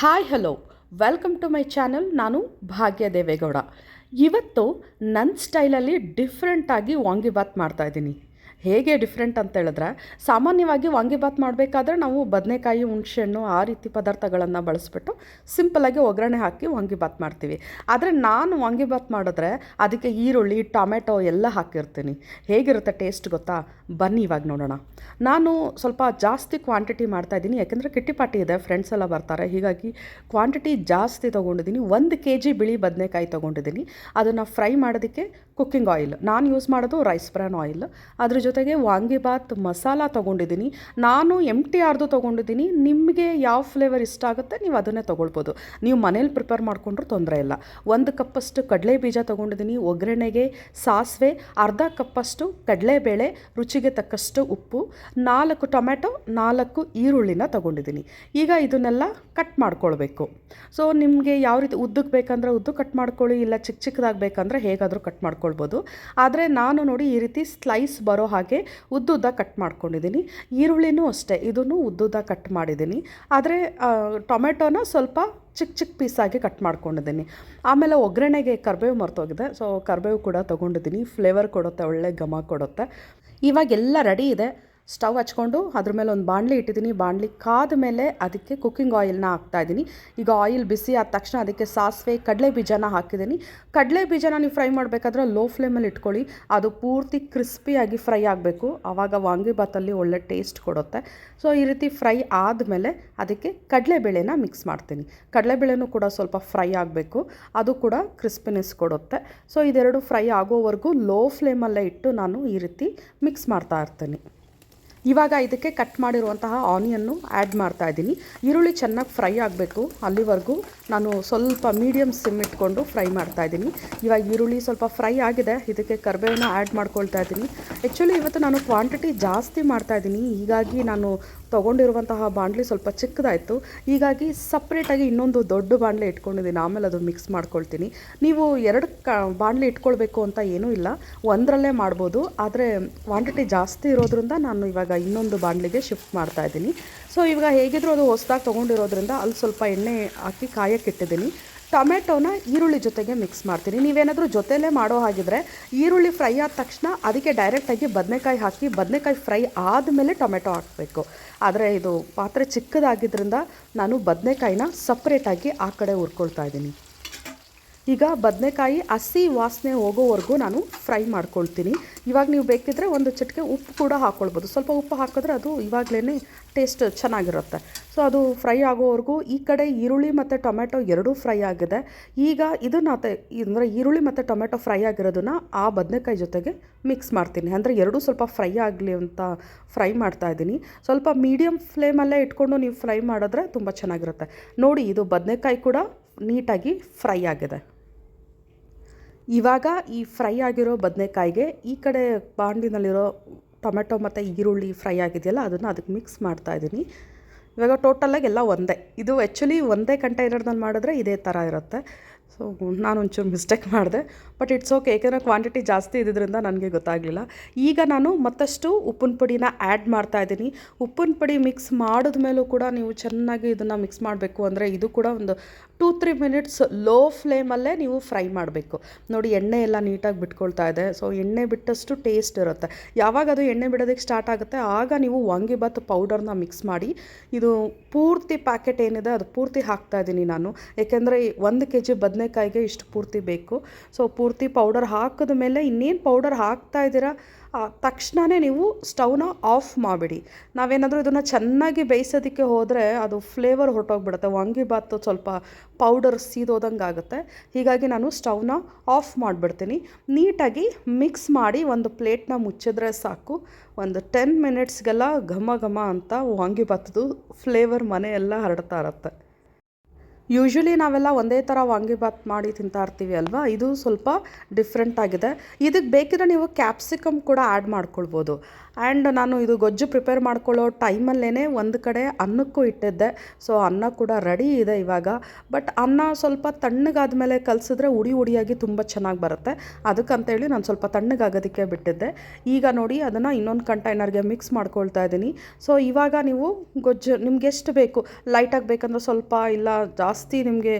Hi hello welcome to my channel ನಾನು ಭಾಗ್ಯ ದೇವೇಗೌಡ. ಇವತ್ತು ನನ್ನ ಸ್ಟೈಲಲ್ಲಿ ಡಿಫ್ರೆಂಟಾಗಿ ವಾಂಗಿಬಾತ್ ಮಾಡ್ತಾಯಿದ್ದೀನಿ ಹೇಗೆ ಡಿಫ್ರೆಂಟ್ ಅಂತ ಹೇಳಿದ್ರೆ, ಸಾಮಾನ್ಯವಾಗಿ ವಾಂಗಿಬಾತ್ ಮಾಡಬೇಕಾದ್ರೆ ನಾವು ಬದನೆಕಾಯಿ, ಹುಣಸೆಹಣ್ಣು ಆ ರೀತಿ ಪದಾರ್ಥಗಳನ್ನು ಬಳಸ್ಬಿಟ್ಟು ಸಿಂಪಲಾಗಿ ಒಗ್ಗರಣೆ ಹಾಕಿ ವಾಂಗಿಬಾತ್ ಮಾಡ್ತೀವಿ. ಆದರೆ ನಾನು ವಾಂಗಿಬಾತ್ ಮಾಡಿದ್ರೆ ಅದಕ್ಕೆ ಈರುಳ್ಳಿ, ಟೊಮೆಟೊ ಎಲ್ಲ ಹಾಕಿರ್ತೀನಿ. ಹೇಗಿರುತ್ತೆ ಟೇಸ್ಟ್ ಗೊತ್ತಾ? ಬನ್ನಿ ಇವಾಗ ನೋಡೋಣ. ನಾನು ಸ್ವಲ್ಪ ಜಾಸ್ತಿ ಕ್ವಾಂಟಿಟಿ ಮಾಡ್ತಾಯಿದ್ದೀನಿ ಯಾಕೆಂದರೆ ಕಿಟ್ಟಿ ಪಾರ್ಟಿ ಇದೆ ಫ್ರೆಂಡ್ಸ್ ಎಲ್ಲ ಬರ್ತಾರೆ. ಹೀಗಾಗಿ ಕ್ವಾಂಟಿಟಿ ಜಾಸ್ತಿ ತೊಗೊಂಡಿದ್ದೀನಿ. ಒಂದು ಕೆ ಜಿ ಬಿಳಿ ಬದನೆಕಾಯಿ ತೊಗೊಂಡಿದ್ದೀನಿ. ಅದನ್ನು ಫ್ರೈ ಮಾಡೋದಕ್ಕೆ ಕುಕ್ಕಿಂಗ್ ಆಯಿಲ್ ನಾನು ಯೂಸ್ ಮಾಡೋದು ರೈಸ್ ಬ್ರಾನ್ ಆಯಿಲ್ ಅದ್ರ ಜೊತೆಗೆ ವಾಂಗಿಬಾತ್ ಮಸಾಲ ತೊಗೊಂಡಿದ್ದೀನಿ. ನಾನು ಎಂ ಟಿ ಆರ್ದು ತೊಗೊಂಡಿದ್ದೀನಿ. ನಿಮಗೆ ಯಾವ ಫ್ಲೇವರ್ ಇಷ್ಟ ಆಗುತ್ತೆ ನೀವು ಅದನ್ನೇ ತೊಗೊಳ್ಬೋದು. ನೀವು ಮನೇಲಿ ಪ್ರಿಪೇರ್ ಮಾಡಿಕೊಂಡ್ರೂ ತೊಂದರೆ ಇಲ್ಲ. ಒಂದು ಕಪ್ಪಷ್ಟು ಕಡಲೆ ಬೀಜ ತೊಗೊಂಡಿದ್ದೀನಿ. ಒಗ್ಗರಣೆಗೆ ಸಾಸಿವೆ, ಅರ್ಧ ಕಪ್ಪಷ್ಟು ಕಡಲೆಬೇಳೆ, ರುಚಿಗೆ ತಕ್ಕಷ್ಟು ಉಪ್ಪು, ನಾಲ್ಕು ಟೊಮೆಟೊ ನಾಲ್ಕು ಈರುಳ್ಳಿನ ತೊಗೊಂಡಿದ್ದೀನಿ. ಈಗ ಇದನ್ನೆಲ್ಲ ಕಟ್ ಮಾಡ್ಕೊಳ್ಬೇಕು. ಸೊ ನಿಮಗೆ ಯಾವ ರೀತಿ ಉದ್ದಕ್ಕೆ ಬೇಕಂದ್ರೆ ಉದ್ದು ಕಟ್ ಮಾಡ್ಕೊಳ್ಳಿ, ಇಲ್ಲ ಚಿಕ್ಕ ಚಿಕ್ಕದಾಗಬೇಕಂದ್ರೆ ಹೇಗಾದರೂ ಕಟ್ ಮಾಡ್ಕೊಳ್ಬೋದು. ಆದರೆ ನಾನು ನೋಡಿ ಈ ರೀತಿ ಸ್ಲೈಸ್ ಬರೋ ಉದ್ದುದ್ದ ಕಟ್ ಮಾಡ್ಕೊಂಡಿದ್ದೀನಿ. ಈರುಳ್ಳಿನೂ ಅಷ್ಟೇ, ಇದನ್ನು ಉದ್ದುದ್ದ ಕಟ್ ಮಾಡಿದ್ದೀನಿ. ಆದರೆ ಟೊಮೆಟೊನ ಸ್ವಲ್ಪ ಚಿಕ್ಕ ಚಿಕ್ಕ ಪೀಸಾಗಿ ಕಟ್ ಮಾಡ್ಕೊಂಡಿದ್ದೀನಿ. ಆಮೇಲೆ ಒಗ್ಗರಣೆಗೆ ಕರಿಬೇವು ಮರ್ತೋಗಿದೆ. ಸೊ ಕರಿಬೇವು ಕೂಡ ತೊಗೊಂಡಿದ್ದೀನಿ. ಫ್ಲೇವರ್ ಕೊಡುತ್ತೆ, ಒಳ್ಳೆ ಘಮ ಕೊಡುತ್ತೆ. ಇವಾಗೆಲ್ಲ ರೆಡಿ ಇದೆ. ಸ್ಟವ್ ಹಚ್ಕೊಂಡು ಅದ್ರ ಮೇಲೆ ಒಂದು ಬಾಣಲಿ ಇಟ್ಟಿದ್ದೀನಿ. ಬಾಣಲಿ ಕಾದ ಮೇಲೆ ಅದಕ್ಕೆ ಕುಕ್ಕಿಂಗ್ ಆಯಿಲ್ನ ಹಾಕ್ತಾಯಿದ್ದೀನಿ ಈಗ ಆಯಿಲ್ ಬಿಸಿ ಆದ ತಕ್ಷಣ ಅದಕ್ಕೆ ಸಾಸಿವೆ ಕಡಲೆ ಬೀಜನ ಹಾಕಿದ್ದೀನಿ. ಕಡಲೆ ಬೀಜನ ನೀವು ಫ್ರೈ ಮಾಡಬೇಕಾದ್ರೆ ಲೋ ಫ್ಲೇಮಲ್ಲಿ ಇಟ್ಕೊಳ್ಳಿ. ಅದು ಪೂರ್ತಿ ಕ್ರಿಸ್ಪಿಯಾಗಿ ಫ್ರೈ ಆಗಬೇಕು. ಆವಾಗ ವಾಂಗಿಬಾತಲ್ಲಿ ಒಳ್ಳೆ ಟೇಸ್ಟ್ ಕೊಡುತ್ತೆ. ಸೊ ಈ ರೀತಿ ಫ್ರೈ ಆದಮೇಲೆ ಅದಕ್ಕೆ ಕಡಲೆಬೇಳೆನ ಮಿಕ್ಸ್ ಮಾಡ್ತೀನಿ. ಕಡಲೆಬೇಳೆನೂ ಕೂಡ ಸ್ವಲ್ಪ ಫ್ರೈ ಆಗಬೇಕು. ಅದು ಕೂಡ ಕ್ರಿಸ್ಪಿನೆಸ್ ಕೊಡುತ್ತೆ. ಸೊ ಇದೆರಡು ಫ್ರೈ ಆಗೋವರೆಗೂ ಲೋ ಫ್ಲೇಮಲ್ಲೇ ಇಟ್ಟು ನಾನು ಈ ರೀತಿ ಮಿಕ್ಸ್ ಮಾಡ್ತಾ ಇರ್ತೀನಿ. ಇವಾಗ ಇದಕ್ಕೆ ಕಟ್ ಮಾಡಿರುವಂತಹ ಆನಿಯನ್ನು ಆ್ಯಡ್ ಮಾಡ್ತಾ ಇದ್ದೀನಿ. ಈರುಳ್ಳಿ ಚೆನ್ನಾಗಿ ಫ್ರೈ ಆಗಬೇಕು ಅಲ್ಲಿವರೆಗೂ. ನಾನು ಸ್ವಲ್ಪ ಮೀಡಿಯಮ್ ಸಿಮ್ ಇಟ್ಕೊಂಡು ಫ್ರೈ ಮಾಡ್ತಾ ಇದ್ದೀನಿ. ಇವಾಗ ಈರುಳ್ಳಿ ಸ್ವಲ್ಪ ಫ್ರೈ ಆಗಿದೆ. ಇದಕ್ಕೆ ಕರಿಬೇವನ್ನ ಆ್ಯಡ್ ಮಾಡ್ಕೊಳ್ತಾ ಇದ್ದೀನಿ. ಆ್ಯಕ್ಚುಲಿ ಇವತ್ತು ನಾನು ಕ್ವಾಂಟಿಟಿ ಜಾಸ್ತಿ ಮಾಡ್ತಾ ಇದ್ದೀನಿ. ಹೀಗಾಗಿ ನಾನು ತೊಗೊಂಡಿರುವಂತಹ ಬಾಣಲಿ ಸ್ವಲ್ಪ ಚಿಕ್ಕದಾಯಿತು. ಹೀಗಾಗಿ ಸಪ್ರೇಟಾಗಿ ಇನ್ನೊಂದು ದೊಡ್ಡ ಬಾಣಲೆ ಇಟ್ಕೊಂಡಿದ್ದೀನಿ ಆಮೇಲೆ ಅದು ಮಿಕ್ಸ್ ಮಾಡ್ಕೊಳ್ತೀನಿ. ನೀವು ಎರಡು ಕ ಬಾಣಲೆ ಇಟ್ಕೊಳ್ಬೇಕು ಅಂತ ಏನೂ ಇಲ್ಲ. ಒಂದರಲ್ಲೇ ಮಾಡ್ಬೋದು. ಆದರೆ ಕ್ವಾಂಟಿಟಿ ಜಾಸ್ತಿ ಇರೋದ್ರಿಂದ ನಾನು ಇವಾಗ ಇನ್ನೊಂದು ಬಾಣಲಿಗೆ ಶಿಫ್ಟ್ ಮಾಡ್ತಾ ಇದ್ದೀನಿ. ಸೊ ಇವಾಗ ಹೇಗಿದ್ರೂ ಅದು ಹೊಸ್ದಾಗಿ ತೊಗೊಂಡಿರೋದ್ರಿಂದ ಅಲ್ಲಿ ಸ್ವಲ್ಪ ಎಣ್ಣೆ ಹಾಕಿ ಕಾಯಕ್ಕಿಟ್ಟಿದ್ದೀನಿ ಟೊಮೆಟೊನ ಈರುಳ್ಳಿ ಜೊತೆಗೆ ಮಿಕ್ಸ್ ಮಾಡ್ತೀನಿ. ನೀವೇನಾದರೂ ಜೊತೆಲೇ ಮಾಡೋ ಹಾಗಿದ್ರೆ ಈರುಳ್ಳಿ ಫ್ರೈ ಆದ ತಕ್ಷಣ ಅದಕ್ಕೆ ಡೈರೆಕ್ಟಾಗಿ ಬದನೆಕಾಯಿ ಹಾಕಿ ಬದನೆಕಾಯಿ ಫ್ರೈ ಆದಮೇಲೆ ಟೊಮೆಟೊ ಹಾಕಬೇಕು. ಆದರೆ ಇದು ಪಾತ್ರೆ ಚಿಕ್ಕದಾಗಿದ್ದರಿಂದ ನಾನು ಬದನೆಕಾಯಿನ ಸಪ್ರೇಟಾಗಿ ಆ ಕಡೆ ಹುರ್ಕೊಳ್ತಾ ಇದ್ದೀನಿ. ಈಗ ಬದನೆಕಾಯಿ ಹಸಿ ವಾಸನೆ ಹೋಗೋವರೆಗೂ ನಾನು ಫ್ರೈ ಮಾಡ್ಕೊಳ್ತೀನಿ. ಇವಾಗ ನೀವು ಬೇಕಿದ್ದರೆ ಒಂದು ಚಿಟಿಕೆ ಉಪ್ಪು ಕೂಡ ಹಾಕ್ಕೊಳ್ಬೋದು ಸ್ವಲ್ಪ ಉಪ್ಪು ಹಾಕಿದ್ರೆ ಅದು ಇವಾಗಲೇ ಟೇಸ್ಟ್ ಚೆನ್ನಾಗಿರುತ್ತೆ. ಸೊ, ಅದು ಫ್ರೈ ಆಗೋವರೆಗೂ ಈ ಕಡೆ ಈರುಳ್ಳಿ ಮತ್ತು ಟೊಮೆಟೊ ಎರಡೂ ಫ್ರೈ ಆಗಿದೆ. ಈಗ ಇದನ್ನು ಅಂದರೆ ಈರುಳ್ಳಿ ಮತ್ತು ಟೊಮೆಟೊ ಫ್ರೈ ಆಗಿರೋದನ್ನು ಆ ಬದನೆಕಾಯಿ ಜೊತೆಗೆ ಮಿಕ್ಸ್ ಮಾಡ್ತೀನಿ. ಅಂದರೆ ಎರಡೂ ಸ್ವಲ್ಪ ಫ್ರೈ ಆಗಲಿ ಅಂತ ಫ್ರೈ ಮಾಡ್ತಾ ಇದ್ದೀನಿ. ಸ್ವಲ್ಪ ಮೀಡಿಯಮ್ ಫ್ಲೇಮಲ್ಲೇ ಇಟ್ಕೊಂಡು ನೀವು ಫ್ರೈ ಮಾಡಿದ್ರೆ ತುಂಬ ಚೆನ್ನಾಗಿರುತ್ತೆ. ನೋಡಿ, ಇದು ಬದನೆಕಾಯಿ ಕೂಡ ನೀಟಾಗಿ ಫ್ರೈ ಆಗಿದೆ. ಇವಾಗ ಈ ಫ್ರೈ ಆಗಿರೋ ಬದನೆಕಾಯಿಗೆ ಈ ಕಡೆ ಬಾಂಡಿನಲ್ಲಿರೋ ಟೊಮೆಟೊ ಮತ್ತು ಈರುಳ್ಳಿ ಫ್ರೈ ಆಗಿದೆಯಲ್ಲ, ಅದನ್ನು ಅದಕ್ಕೆ ಮಿಕ್ಸ್ ಮಾಡ್ತಾ ಇದ್ದೀನಿ ಇವಾಗ ಟೋಟಲಾಗಿ ಎಲ್ಲ ಒಂದೇ. ಇದು ಆ್ಯಕ್ಚುಲಿ ಒಂದೇ ಕಂಟೈನರ್ನಲ್ಲಿ ಮಾಡಿದ್ರೆ ಇದೇ ಥರ ಇರುತ್ತೆ. ಸೊ ನಾನು ಒಂಚೂರು ಮಿಸ್ಟೇಕ್ ಮಾಡಿದೆ. ಬಟ್ ಇಟ್ಸ್ ಓಕೆ ಏಕೆಂದರೆ ಕ್ವಾಂಟಿಟಿ ಜಾಸ್ತಿ ಇದ್ದಿದ್ದರಿಂದ ನನಗೆ ಗೊತ್ತಾಗಲಿಲ್ಲ. ಈಗ ನಾನು ಮತ್ತಷ್ಟು ಉಪ್ಪಿನ ಪುಡಿನ ಆ್ಯಡ್ ಮಾಡ್ತಾ ಇದ್ದೀನಿ. ಉಪ್ಪಿನ ಪುಡಿ ಮಿಕ್ಸ್ ಮಾಡಿದ ಮೇಲೂ ಕೂಡ ನೀವು ಚೆನ್ನಾಗಿ ಇದನ್ನು ಮಿಕ್ಸ್ ಮಾಡಬೇಕು ಅಂದರೆ ಇದು ಕೂಡ ಒಂದು ಟೂ ತ್ರೀ ಮಿನಿಟ್ಸ್ ಲೋ ಫ್ಲೇಮಲ್ಲೇ ನೀವು ಫ್ರೈ ಮಾಡಬೇಕು. ನೋಡಿ, ಎಣ್ಣೆ ಎಲ್ಲ ನೀಟಾಗಿ ಬಿಟ್ಕೊಳ್ತಾ ಇದೆ. ಸೊ ಎಣ್ಣೆ ಬಿಟ್ಟಷ್ಟು ಟೇಸ್ಟ್ ಇರುತ್ತೆ. ಯಾವಾಗ ಅದು ಎಣ್ಣೆ ಬಿಡೋದಕ್ಕೆ ಸ್ಟಾರ್ಟ್ ಆಗುತ್ತೆ, ಆಗ ನೀವು ವಾಂಗಿಬಾತ್ ಪೌಡರ್ನ ಮಿಕ್ಸ್ ಮಾಡಿ. ಇದು ಪೂರ್ತಿ ಪ್ಯಾಕೆಟ್ ಏನಿದೆ, ಅದು ಪೂರ್ತಿ ಹಾಕ್ತಾ ಇದ್ದೀನಿ ನಾನು. ಏಕೆಂದರೆ ಒಂದು ಕೆ ಜಿ ಬದನೆಕಾಯಿಗೆ ಇಷ್ಟು ಪೂರ್ತಿ ಬೇಕು. ಸೊ ಪೂರ್ತಿ ಪೌಡರ್ ಹಾಕಿದ ಮೇಲೆ ಇನ್ನೇನು ಪೌಡರ್ ಹಾಕ್ತಾ ಇದ್ದೀರಾ? ತಕ್ಷಣವೇ ನೀವು ಸ್ಟವ್ನ ಆಫ್ ಮಾಡಿಬಿಡಿ. ನಾವೇನಾದರೂ ಇದನ್ನು ಚೆನ್ನಾಗಿ ಬೇಯಿಸೋದಕ್ಕೆ ಹೋದರೆ ಅದು ಫ್ಲೇವರ್ ಹೊರಟೋಗ್ಬಿಡುತ್ತೆ. ವಾಂಗಿಬಾತು ಸ್ವಲ್ಪ ಪೌಡರ್ ಸೀದೋದಂಗೆ ಆಗುತ್ತೆ. ಹೀಗಾಗಿ ನಾನು ಸ್ಟವ್ನ ಆಫ್ ಮಾಡಿಬಿಡ್ತೀನಿ. ನೀಟಾಗಿ ಮಿಕ್ಸ್ ಮಾಡಿ ಒಂದು ಪ್ಲೇಟ್ನ ಮುಚ್ಚಿದ್ರೆ ಸಾಕು. ಒಂದು ಟೆನ್ ಮಿನಿಟ್ಸ್ಗೆಲ್ಲ ಘಮ ಘಮ ಅಂತ ವಾಂಗಿಬಾತದು ಫ್ಲೇವರ್ ಮನೆಯೆಲ್ಲ ಹರಡ್ತಾ ಇರುತ್ತೆ. ಯೂಶ್ವಲಿ ನಾವೆಲ್ಲ ಒಂದೇ ಥರ ವಾಂಗಿಬಾತ್ ಮಾಡಿ ತಿಂತಾ ಇರ್ತೀವಿ ಅಲ್ವಾ? ಇದು ಸ್ವಲ್ಪ ಡಿಫ್ರೆಂಟ್ ಆಗಿದೆ. ಇದಕ್ಕೆ ಬೇಕಿದ್ರೆ ನೀವು ಕ್ಯಾಪ್ಸಿಕಮ್ ಕೂಡ ಆ್ಯಡ್ ಮಾಡ್ಕೊಳ್ಬೋದು. ಆ್ಯಂಡ್ ನಾನು ಇದು ಗೊಜ್ಜು ಪ್ರಿಪೇರ್ ಮಾಡ್ಕೊಳ್ಳೋ ಟೈಮಲ್ಲೇ ಒಂದು ಕಡೆ ಅನ್ನಕ್ಕೂ ಇಟ್ಟಿದ್ದೆ. ಸೊ ಅನ್ನ ಕೂಡ ರೆಡಿ ಇದೆ ಇವಾಗ. ಬಟ್ ಅನ್ನ ಸ್ವಲ್ಪ ತಣ್ಣಗಾದ ಮೇಲೆ ಕಲಸಿದ್ರೆ ಉಡಿ ಉಡಿಯಾಗಿ ತುಂಬ ಚೆನ್ನಾಗಿ ಬರುತ್ತೆ. ಅದಕ್ಕಂತೇಳಿ ನಾನು ಸ್ವಲ್ಪ ತಣ್ಣಗಾಗೋದಕ್ಕೆ ಬಿಟ್ಟಿದ್ದೆ. ಈಗ ನೋಡಿ ಅದನ್ನು ಇನ್ನೊಂದು ಕಂಟೈನರ್ಗೆ ಮಿಕ್ಸ್ ಮಾಡ್ಕೊಳ್ತಾ ಇದ್ದೀನಿ. ಸೊ ಇವಾಗ ನೀವು ಗೊಜ್ಜು ನಿಮ್ಗೆ ಎಷ್ಟು ಬೇಕು? ಲೈಟಾಗಿ ಬೇಕಂದ್ರೆ ಸ್ವಲ್ಪ ಇಲ್ಲ ಜಾಸ್ತಿ ನಿಮಗೆ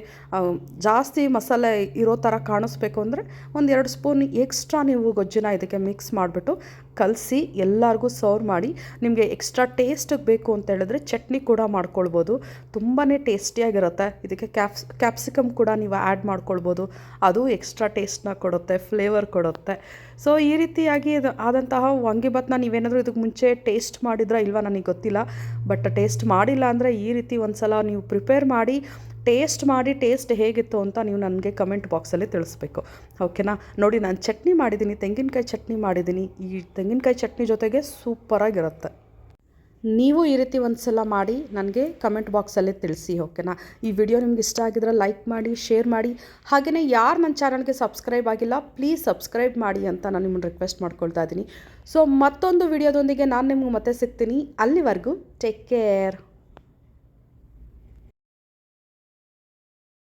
ಜಾಸ್ತಿ ಮಸಾಲೆ ಇರೋ ಥರ ಕಾಣಿಸ್ಬೇಕು ಅಂದರೆ ಒಂದು ಎರಡು ಸ್ಪೂನ್ ಎಕ್ಸ್ಟ್ರಾ ನೀವು ಗೊಜ್ಜಿನ ಇದಕ್ಕೆ ಮಿಕ್ಸ್ ಮಾಡಿಬಿಟ್ಟು ಕಲಸಿ ಎಲ್ಲರಿಗೂ ಸರ್ವ್ ಮಾಡಿ ನಿಮಗೆ ಎಕ್ಸ್ಟ್ರಾ ಟೇಸ್ಟಿಗೆ ಬೇಕು ಅಂತ ಹೇಳಿದ್ರೆ ಚಟ್ನಿ ಕೂಡ ಮಾಡ್ಕೊಳ್ಬೋದು. ತುಂಬಾ ಟೇಸ್ಟಿಯಾಗಿರುತ್ತೆ ಇದಕ್ಕೆ ಕ್ಯಾಪ್ಸ್ ಕ್ಯಾಪ್ಸಿಕಮ್ ಕೂಡ ನೀವು ಆ್ಯಡ್ ಮಾಡ್ಕೊಳ್ಬೋದು. ಅದು ಎಕ್ಸ್ಟ್ರಾ ಟೇಸ್ಟ್ನ ಕೊಡುತ್ತೆ ಫ್ಲೇವರ್ ಕೊಡುತ್ತೆ. ಸೊ ಈ ರೀತಿಯಾಗಿ ಆದಂತಹ ವಾಂಗಿಭಾತ್ನ ನೀವೇನಾದರೂ ಇದಕ್ಕೆ ಮುಂಚೆ ಟೇಸ್ಟ್ ಮಾಡಿದ್ರಾ ಇಲ್ವಾ ನನಗೆ ಗೊತ್ತಿಲ್ಲ. ಬಟ್ ಟೇಸ್ಟ್ ಮಾಡಿಲ್ಲ ಅಂದರೆ ಈ ರೀತಿ ಒಂದು ಸಲ ನೀವು ಪ್ರಿಪೇರ್ ಮಾಡಿ ಟೇಸ್ಟ್ ಮಾಡಿ ಟೇಸ್ಟ್ ಹೇಗಿತ್ತು ಅಂತ ನೀವು ನನಗೆ ಕಮೆಂಟ್ ಬಾಕ್ಸಲ್ಲಿ ತಿಳಿಸ್ಬೇಕು. ಓಕೆನಾ? ನೋಡಿ, ನಾನು ಚಟ್ನಿ ಮಾಡಿದ್ದೀನಿ, ತೆಂಗಿನಕಾಯಿ ಚಟ್ನಿ ಮಾಡಿದ್ದೀನಿ. ಈ ತೆಂಗಿನಕಾಯಿ ಚಟ್ನಿ ಜೊತೆಗೆ ಸೂಪರಾಗಿರುತ್ತೆ. ನೀವು ಈ ರೀತಿ ಒಂದು ಸಲ ಮಾಡಿ ನನಗೆ ಕಮೆಂಟ್ ಬಾಕ್ಸಲ್ಲಿ ತಿಳಿಸಿ, ಓಕೆನಾ? ಈ ವಿಡಿಯೋ ನಿಮ್ಗೆ ಇಷ್ಟ ಆಗಿದ್ರೆ ಲೈಕ್ ಮಾಡಿ, ಶೇರ್ ಮಾಡಿ. ಹಾಗೆಯೇ ಯಾರು ನನ್ನ ಚಾನಲ್ಗೆ ಸಬ್ಸ್ಕ್ರೈಬ್ ಆಗಿಲ್ಲ, ಪ್ಲೀಸ್ ಸಬ್ಸ್ಕ್ರೈಬ್ ಮಾಡಿ ಅಂತ ನಾನು ನಿಮ್ಮನ್ನು ರಿಕ್ವೆಸ್ಟ್ ಮಾಡ್ಕೊಳ್ತಾ ಇದ್ದೀನಿ. ಸೊ, ಮತ್ತೊಂದು ವಿಡಿಯೋದೊಂದಿಗೆ ನಾನು ನಿಮ್ಗೆ ಮತ್ತೆ ಸಿಗ್ತೀನಿ. ಅಲ್ಲಿವರೆಗೂ ಟೇಕ್ ಕೇರ್.